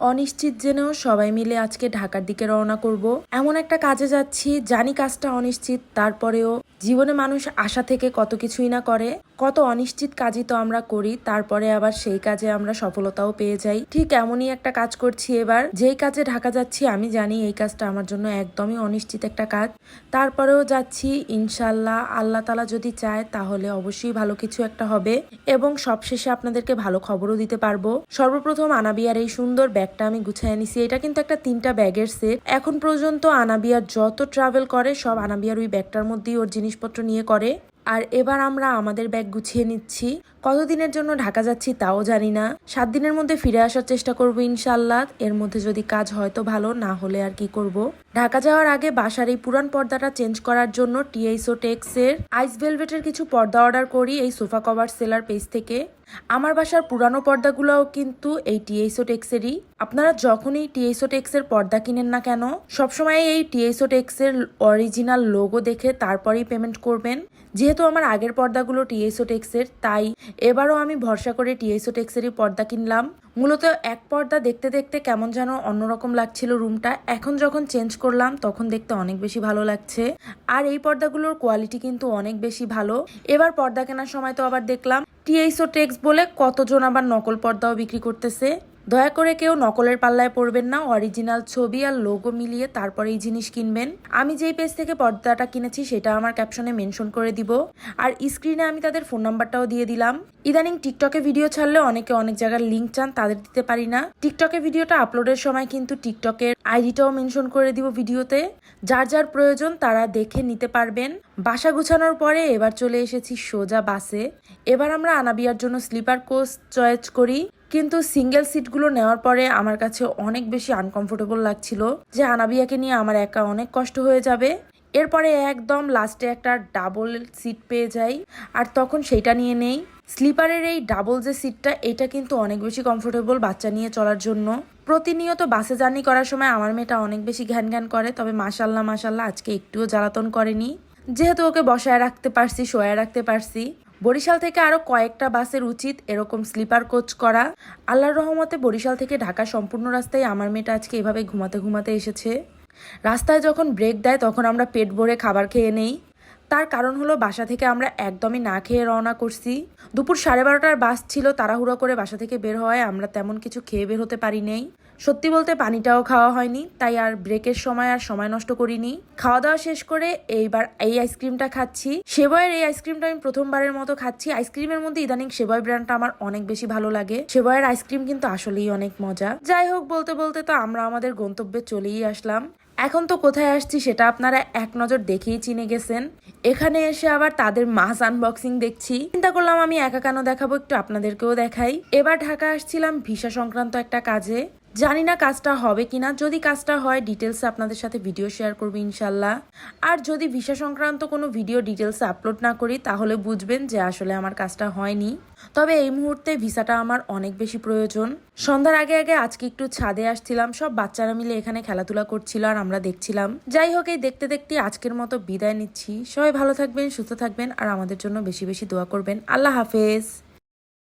অনিশ্চিত জেনেও সবাই মিলে আজকে ঢাকার দিকে রওনা করব। এমন একটা কাজে যাচ্ছি, জানি কাজটা অনিশ্চিত, তারপরেও জীবনে মানুষ আশা থেকে কত কিছুই না করে। কত অনিশ্চিত কাজই তো আমরা করি, তারপরে আবার সেই কাজে আমরা সফলতাও পেয়ে যাই। ঠিক এমনই একটা কাজ করছি এবার। যেই কাজে ঢাকা যাচ্ছি, আমি জানি এই কাজটা আমার জন্য একদমই অনিশ্চিত একটা কাজ। তারপরেও যাচ্ছি ইনশাল্লাহ আল্লাহ তালা যদি চায়, তাহলে অবশ্যই ভালো কিছু একটা হবে এবং সবশেষে আপনাদেরকে ভালো খবরও দিতে পারব। সর্বপ্রথম আনাবিয়ার এই সুন্দর ব্যাগটা আমি গুছিয়ে নিছি এটা কিন্তু একটা তিনটা ব্যাগের সেট এখন পর্যন্ত আনাবিয়ার যত ট্রাভেল করে, সব আনাবিয়ার ওই ব্যাগটার মধ্যেই ওর জিনিসপত্র নিয়ে করে। আর এবার আমরা আমাদের ব্যাগ গুছিয়ে নিচ্ছি। কতদিনের জন্য ঢাকা যাচ্ছি তাও জানি না। সাত দিনের মধ্যে ফিরে আসার চেষ্টা করব ইনশাল্লাহ এর মধ্যে যদি কাজ হয়তো ভালো, না হলে আর কি করব। ঢাকা যাওয়ার আগে বাসার এই পুরান পর্দাটা চেঞ্জ করার জন্য টিএইসো টেক্স এর আইস ভেলভেটের কিছু পর্দা অর্ডার করি এই সোফা কভার সেলার পেজ থেকে। আমার বাসার পুরানো পর্দাগুলোও কিন্তু এই টিএইসো টেক্সেরই। আপনারা যখনই টিএইসো টেক্সের পর্দা কিনেন না কেন সবসময় এই টিএইসো টেক্সের অরিজিনাল লোগো দেখে তারপরেই পেমেন্ট করবেন। যেহেতু আমার আগের পর্দাগুলো টিএসও টেক্সের, তাই এবারও আমি ভরসা করে টিএসও টেক্সেরই পর্দা কিনলাম। মূলত এক পর্দা দেখতে দেখতে কেমন যেন অন্যরকম লাগছিল রুমটা। এখন যখন চেঞ্জ করলাম, তখন দেখতে অনেক বেশি ভালো লাগছে। আর এই পর্দাগুলোর কোয়ালিটি কিন্তু অনেক বেশি ভালো। এবার পর্দা কেনার সময় তো আবার দেখলাম টিএসও টেক্স বলে কতজন আবার নকল পর্দাও বিক্রি করতেছে। দয়া করে কেউ নকলের পাল্লায় পড়বেন না অরিজিনাল ছবি আর লোগো মিলিয়ে তারপরে এই জিনিস কিনবেন। আমি যেই পেজ থেকে পর্দাটা কিনেছি, সেটা আমার ক্যাপশনে মেনশন করে দিব। আর স্ক্রিনে আমি তাদের ফোন নাম্বারটাও দিয়ে দিলাম। ইদানিং টিকটকে ভিডিও ছাড়লে অনেকে অনেক জায়গার লিঙ্ক চান, তাদের দিতে পারি না। টিকটকে ভিডিওটা আপলোডের সময় কিন্তু টিকটকের আইডিটাও মেনশন করে দিব ভিডিওতে যার যার প্রয়োজন, তারা দেখে নিতে পারবেন। বাসা গুছানোর পরে এবার চলে এসেছি সোজা বাসে। এবার আমরা আনাবিয়ার জন্য স্লিপার কোচ চয়েস করি। কিন্তু সিঙ্গেল সিটগুলো নেওয়ার পরে আমার কাছে অনেক বেশি আনকমফোর্টেবল লাগছিল যে আনাবিয়াকে নিয়ে আমার একা অনেক কষ্ট হয়ে যাবে। এরপরে একদম লাস্টে একটা ডাবল সিট পেয়ে যাই, আর তখন সেইটা নিয়ে নেই। স্লিপারের এই ডাবল যে সিটটা এটা কিন্তু অনেক বেশি কমফোর্টেবল বাচ্চা নিয়ে চলার জন্য। প্রতিনিয়ত বাসে জার্নি করার সময় আমার মেয়েটা অনেক বেশি ঘ্যান ঘ্যান করে, তবে মাসাল্লাহ মাসাল্লাহ আজকে একটুও জ্বালাতন করেনি। যেহেতু ওকে বসায় রাখতে পারছি, শোয়ায় রাখতে পারছি বরিশাল থেকে আরও কয়েকটা বাসের উচিত এরকম স্লিপার কোচ করা। আল্লাহর রহমতে বরিশাল থেকে ঢাকা সম্পূর্ণ রাস্তায় আমার মেয়েটা আজকে এভাবে ঘুমাতে ঘুমাতে এসেছে। রাস্তায় যখন ব্রেক দেয়, তখন আমরা পেট ভরে খাবার খেয়ে নেই। তার কারণ হলো বাসা থেকে আমরা একদমই না খেয়ে রওনা করছি। দুপুর সাড়ে বারোটার বাস ছিল, তাড়াহুড়ো করে বাসা থেকে বের হওয়ায় আমরা তেমন কিছু খেয়ে বের হতে পারি নেই। সত্যি বলতে পানিটাও খাওয়া হয়নি, তাই আর ব্রেকের সময় আর সময় নষ্ট করিনি। খাওয়া দাওয়া শেষ করে এইবার এই আইসক্রিমটা খাচ্ছি। সেবয়ের এই আইসক্রিমটা আমি প্রথমবারের মতো খাচ্ছি। আইসক্রিমের মধ্যে ইদানিং সেবয় ব্র্যান্ডটা আমার অনেক বেশি ভালো লাগে। সেবয়ের আইসক্রিম কিন্তু আসলেই অনেক মজা। যাই হোক, বলতে বলতে তো আমরা আমাদের গন্তব্যে চলেই আসলাম। এখন তো কোথায় আসছি সেটা আপনারা এক নজর দেখেই চিনে গেছেন। এখানে এসে আবার তাদের মাছ আনবক্সিং দেখছি। চিন্তা করলাম আমি একা কেন দেখাবো একটু আপনাদেরকেও দেখাই। এবার ঢাকা আসছিলাম ভিসা সংক্রান্ত একটা কাজে। জানি না কাজটা হবে কিনা। যদি কাজটা হয় ডিটেলসে আপনাদের সাথে ভিডিও শেয়ার করব ইনশাল্লাহ। আর যদি ভিসা সংক্রান্ত কোনো ভিডিও ডিটেলসে আপলোড না করি, তাহলে বুঝবেন যে আসলে আমার কাজটা হয়নি। তবে এই মুহূর্তে ভিসাটা আমার অনেক বেশি প্রয়োজন। সন্ধ্যার আগে আগে আজকে একটু ছাদে আসছিলাম, সব বাচ্চারা মিলে এখানে খেলাধুলা করছিল আর আমরা দেখছিলাম। যাই হোক, এই দেখতে দেখতে আজকের মতো বিদায় নিচ্ছি। সবাই ভালো থাকবেন, সুস্থ থাকবেন, আর আমাদের জন্য বেশি বেশি দোয়া করবেন। আল্লাহ হাফেজ।